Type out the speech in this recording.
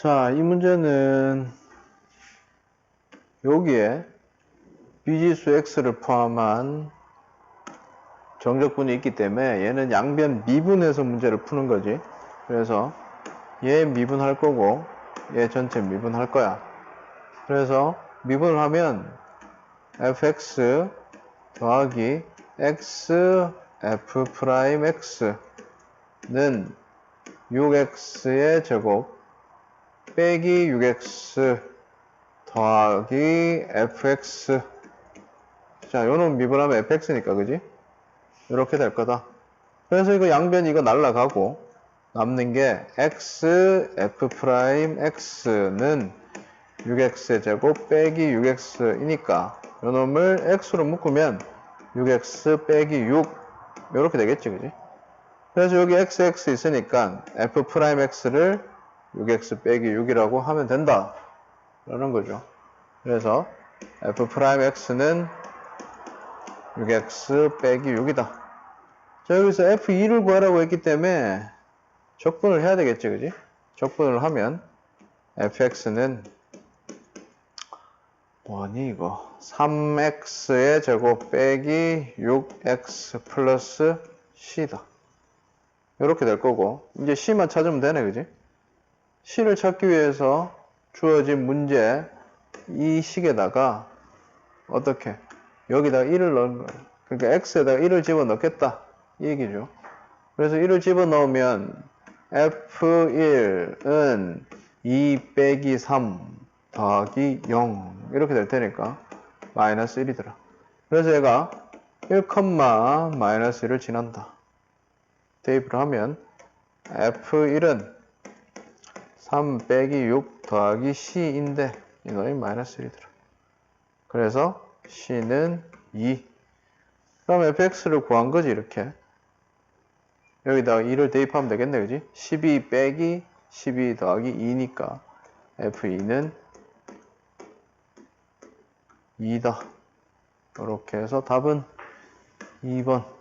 자, 이 문제는 여기에 비지수 x를 포함한 정적분이 있기 때문에 얘는 양변 미분해서 문제를 푸는 거지. 그래서 얘 미분할 거고 얘 전체 미분할 거야. 그래서 미분을 하면 fx 더하기 x f 프라임 x는 6x의 제곱 빼기 6x 더하기 fx 자 요놈 미분하면 fx니까 그지? 이렇게 될 거다 그래서 이거 양변 이거 날라가고 남는 게 x f 프라임 x는 6x의 제곱 빼기 6x이니까 요놈을 x로 묶으면 6x 빼기 6 이렇게 되겠지 그지? 그래서 여기 xx 있으니까 f 프라임 x를 6x 빼기 6이라고 하면 된다 라는 거죠. 그래서 f 프라임 x는 6x 빼기 6이다. 자 여기서 f2를 구하라고 했기 때문에 적분을 해야 되겠지 그지? 적분을 하면 fx는 뭐니 이거? 3x의 제곱 빼기 6x 플러스 c다. 이렇게 될 거고 이제 c만 찾으면 되네 그지 c를 찾기 위해서 주어진 문제 이 식에다가 어떻게 여기다가 1을 넣은 거예요. 그러니까 x에다가 1을 집어넣겠다. 이 얘기죠. 그래서 1을 집어넣으면 f1은 2 빼기 3 더하기 0 이렇게 될 테니까 마이너스 1이더라 그래서 얘가 1, 마이너스 1을 지난다. 대입을 하면 f1은 3 빼기 6 더하기 c인데 이놈이 마이너스 1이더라. 그래서 c는 2 그럼 fx를 구한 거지 이렇게. 여기다가 2를 대입하면 되겠네 그지? 12 빼기 12 더하기 2니까 f2는 2다. 이렇게 해서 답은 2번